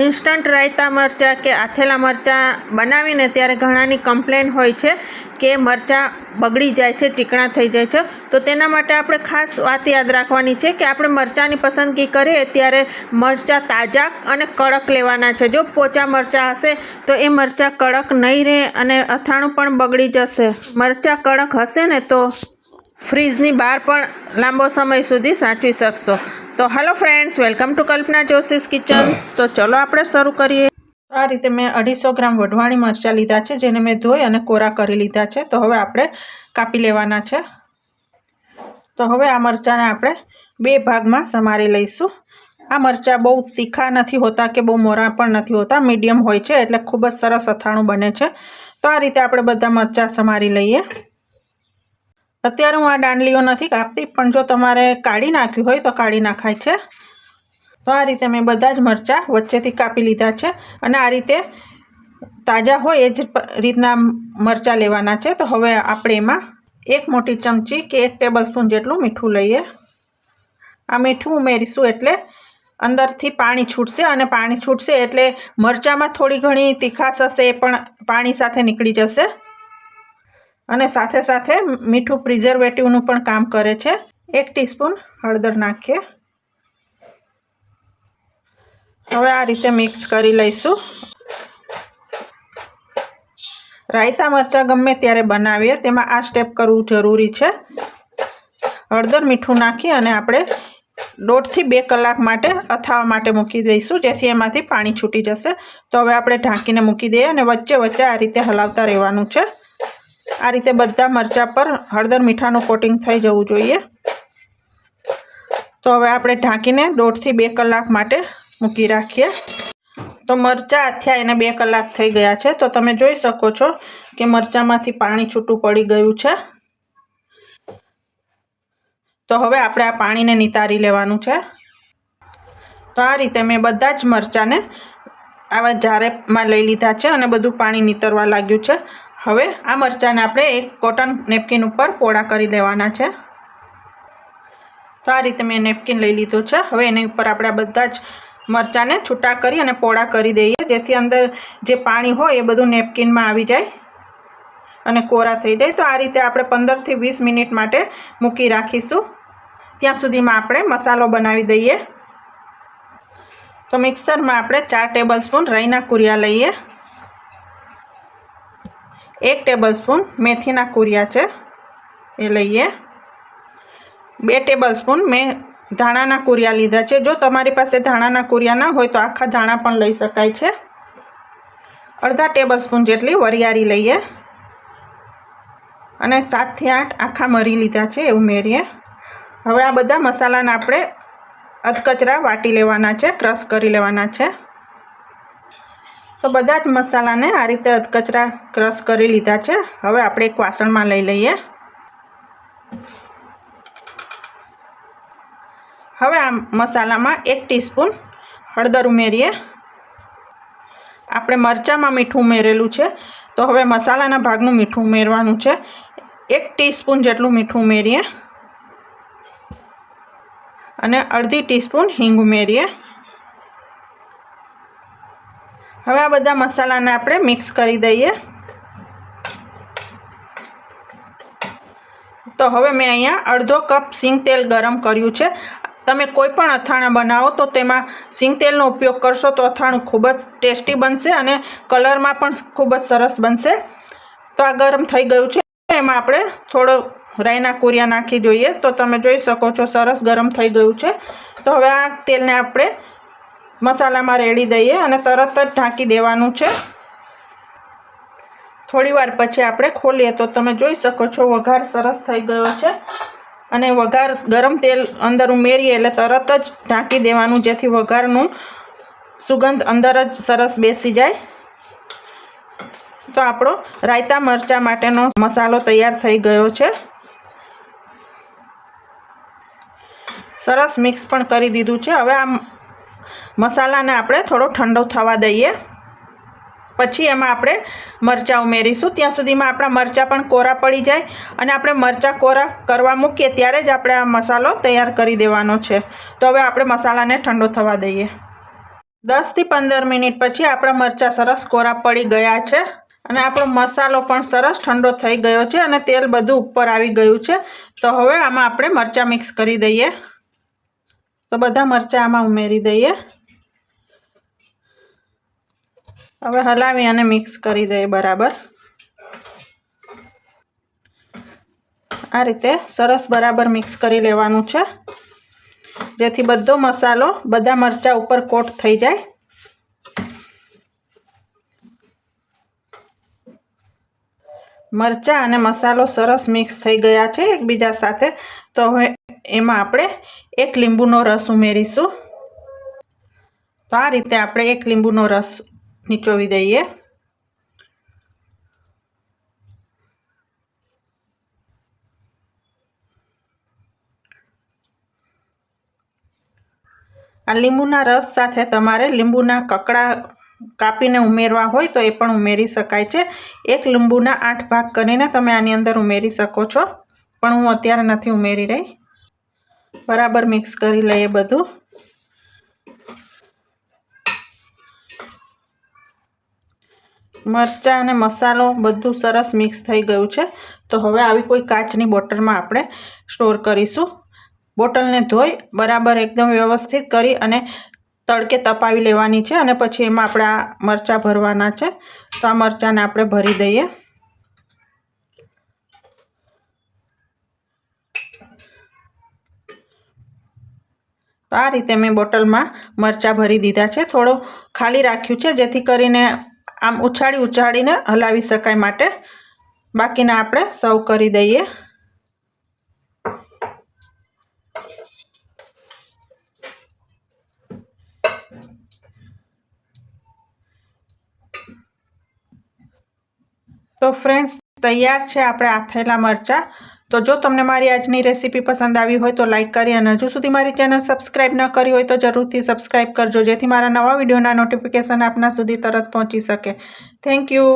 Instant raita મરચાં કે આથેલા મરચાં બનાવીને ત્યારે ઘણાની કમ્પ્લેન હોય છે કે મરચાં બગડી જાય છે, ચીકણા થઈ જાય છે. તો તેના માટે આપણે ખાસ વાત યાદ રાખવાની છે કે આપણે મરચાંની પસંદગી કરીએ ત્યારે મરચાં તાજા અને કડક લેવાના છે. જો પોચા મરચાં હશે તો એ મરચાં કડક નહીં રહે અને અથાણું પણ બગડી જશે. મરચાં કડક હશે ને તો ફ્રીજની બહાર પણ લાંબો સમય સુધી સાચવી શકશો. તો hello friends welcome to Kalpana Joshi's kitchen તો ચલો આપણે શરૂ કરીએ. આ રીતે મેં અઢીસો ગ્રામ વઢવાણી મરચાં લીધા છે, જેને મેં ધોઈ અને કોરા કરી લીધા છે. તો હવે આપણે કાપી લેવાના છે. તો હવે આ મરચાંને આપણે બે ભાગમાં સમારી લઈશું. આ મરચાં બહુ તીખા નથી હોતા કે બહુ મોરા પણ નથી હોતા, મીડિયમ હોય છે એટલે ખૂબ જ સરસ અથાણું બને છે. તો આ રીતે આપણે બધા મરચાં સમારી લઈએ. અત્યારે હું આ દાંડલીઓ નથી કાપતી, પણ જો તમારે કાઢી નાખ્યું હોય તો કાઢી નાખાય છે. તો આ રીતે મેં બધા જ મરચાં વચ્ચેથી કાપી લીધા છે અને આ રીતે તાજા હોય એ જ રીતના મરચાં લેવાના છે. તો હવે આપણે એમાં એક મોટી ચમચી કે એક ટેબલ સ્પૂન જેટલું મીઠું લઈએ. આ મીઠું ઉમેરીશું એટલે અંદરથી પાણી છૂટશે અને પાણી છૂટશે એટલે મરચાંમાં થોડી ઘણી તીખાશ હશે એ પણ પાણી સાથે નીકળી જશે. અને સાથે સાથે મીઠું પ્રિઝર્વેટિવનું પણ કામ કરે છે. એક ટીસ્પૂન હળદર નાખીએ. હવે આ રીતે મિક્સ કરી લઈશું. રાયતા મરચાં ગમે ત્યારે બનાવીએ, તેમાં આ સ્ટેપ કરવું જરૂરી છે. હળદર મીઠું નાખી અને આપણે દોઢથી બે કલાક માટે અથાવા માટે મૂકી દઈશું, જેથી એમાંથી પાણી છૂટી જશે. તો હવે આપણે ઢાંકીને મૂકી દઈએ અને વચ્ચે વચ્ચે આ રીતે હલાવતા રહેવાનું છે. આ રીતે બધા મરચાં પર હળદર મીઠાનું કોટિંગ થઈ જવું જોઈએ. તો હવે આપણે ઢાંકીને દોઢથી બે કલાક માટે મૂકી રાખીએ. તો મરચાં આથ્યા એને બે કલાક થઈ ગયા છે. તો તમે જોઈ શકો છો કે મરચાંમાંથી પાણી છૂટું પડી ગયું છે. તો હવે આપણે આ પાણીને નિતારી લેવાનું છે. તો આ રીતે મેં બધા જ મરચાંને આવા જારેમાં લઈ લીધા છે અને બધું પાણી નીતરવા લાગ્યું છે. હવે આ મરચાંને આપણે એક કોટન નેપકિન ઉપર પોળા કરી લેવાના છે. તો આ રીતે મેં નેપકિન લઈ લીધું છે. હવે એની ઉપર આપણે બધા જ મરચાંને છૂટા કરી અને પોળા કરી દઈએ, જેથી અંદર જે પાણી હોય એ બધું નેપકિનમાં આવી જાય અને કોરા થઈ જાય. તો આ રીતે આપણે પંદરથી વીસ મિનિટ માટે મૂકી રાખીશું. ત્યાં સુધીમાં આપણે મસાલો બનાવી દઈએ. તો મિક્સરમાં આપણે ચાર ટેબલ સ્પૂન રઈના કુરિયા લઈએ. એક ટેબલ સ્પૂન મેથીના કુરિયા છે, એ લઈએ. બે ટેબલ સ્પૂન મેં ધાણાના કુરિયા લીધા છે. જો તમારી પાસે ધાણાના કુરિયા ના હોય તો આખા ધાણા પણ લઈ શકાય છે. અડધા ટેબલ સ્પૂન જેટલી વરિયાળી લઈએ. અને સાતથી આઠ આખા મરી લીધા છે એ ઉમેરીએ હવે આ બધા મસાલાને આપણે અધકચરા વાટી લેવાના છે, ક્રશ કરી લેવાના છે. તો બધા જ મસાલાને આ રીતે અધકચરા ક્રશ કરી લીધા છે. હવે આપણે એક વાસણમાં લઈ લઈએ. હવે આ મસાલામાં એક ટીસ્પૂન હળદર ઉમેરીએ. આપણે મરચાંમાં મીઠું ઉમેરેલું છે. તો હવે મસાલાના ભાગનું મીઠું ઉમેરવાનું છે. એક ટીસ્પૂન જેટલું મીઠું ઉમેરીએ. અને અડધી ટીસ્પૂન હિંગ ઉમેરીએ. હવે આ બધા મસાલાને આપણે મિક્સ કરી દઈએ. તો હવે મેં અહીંયા અડધો કપ સિંગ તેલ ગરમ કર્યું છે. તમે કોઈ પણ અથાણાં બનાવો તો તેમાં સિંગ તેલનો ઉપયોગ કરશો તો અથાણું ખૂબ જ ટેસ્ટી બનશે અને કલરમાં પણ ખૂબ જ સરસ બનશે. તો આ ગરમ થઈ ગયું છે. એમાં આપણે થોડો રાઈના કુરિયા નાખી જોઈએ. તો તમે જોઈ શકો છો સરસ ગરમ થઈ ગયું છે. તો હવે આ તેલને આપણે મસાલામાં રેડી દઈએ અને તરત જ ઢાંકી દેવાનું છે. થોડી વાર પછી આપણે ખોલીએ તો તમે જોઈ શકો છો વઘાર સરસ થઈ ગયો છે. અને વઘાર ગરમ તેલ અંદર ઉમેરીએ એટલે તરત જ ઢાંકી દેવાનું જેથી વઘારનું સુગંધ અંદર જ સરસ બેસી જાય. તો આપણો રાયતા મરચાં માટેનો મસાલો તૈયાર થઈ ગયો છે. સરસ મિક્સ પણ કરી દીધું છે. હવે આ મસાલાને આપણે થોડો ઠંડો થવા દઈએ. પછી એમાં આપણે મરચાં ઉમેરીશું. ત્યાં સુધીમાં આપણા મરચાં પણ કોરા પડી જાય અને આપણે મરચાં કોરા કરવા મૂકીએ ત્યારે જ આપણે આ મસાલો તૈયાર કરી દેવાનો છે. તો હવે આપણે મસાલાને ઠંડો થવા દઈએ. દસથી પંદર મિનિટ પછી આપણા મરચાં સરસ કોરા પડી ગયા છે અને આપણો મસાલો પણ સરસ ઠંડો થઈ ગયો છે અને તેલ બધું ઉપર આવી ગયું છે. તો હવે આમાં આપણે મરચાં મિક્સ કરી દઈએ. તો બધા મરચાં આમાં ઉમેરી દઈએ. હવે હલાવી અને મિક્સ કરી દઈએ બરાબર. આ રીતે સરસ બરાબર મિક્સ કરી લેવાનું છે. જેથી બધો મસાલો બધા મરચાં ઉપર કોટ થઈ જાય. મરચાં અને મસાલો સરસ મિક્સ થઈ ગયા છે એકબીજા સાથે. તો હવે એમાં આપણે એક લીંબુનો રસ ઉમેરીશું. તો આ રીતે આપણે એક લીંબુનો રસ નીચોવી દઈએ આ લીંબુના રસ સાથે તમારે લીંબુના કકડા કાપીને ઉમેરવા હોય તો એ પણ ઉમેરી શકાય છે. એક લીંબુના આઠ ભાગ કરીને તમે આની અંદર ઉમેરી શકો છો. પણ હું અત્યારે નથી ઉમેરી રહી. બરાબર મિક્સ કરી લઈએ બધું. મરચાં અને મસાલો બધું સરસ મિક્સ થઈ ગયું છે. તો હવે આવી કોઈ કાચની બોટલમાં આપણે સ્ટોર કરીશું. બોટલને ધોઈ બરાબર એકદમ વ્યવસ્થિત કરી અને તડકે તપાવી લેવાની છે અને પછી એમાં આપણે આ મરચાં ભરવાના છે. તો આ મરચાંને આપણે ભરી દઈએ. તો આ રીતે મેં બોટલમાં મરચાં ભરી દીધા છે. થોડો ખાલી રાખ્યું છે જેથી કરીને આમ ઉછાળી ઉછાળીને હલાવી શકાય માટે. બાકીના આપણે સર્વ કરી દઈએ. તો ફ્રેન્ડ્સ, તૈયાર છે આપણે આથેલા મરચાં. તો જો તમને મારી આજની રેસીપી પસંદ આવી હોય તો લાઇક કરી અને હજુ સુધી મારી ચેનલ સબસ્ક્રાઈબ ન કરી હોય તો જરૂરથી સબસ્ક્રાઈબ કરજો જેથી મારા નવા વિડીયોના નોટિફિકેશન આપના સુધી તરત પહોંચી શકે. Thank you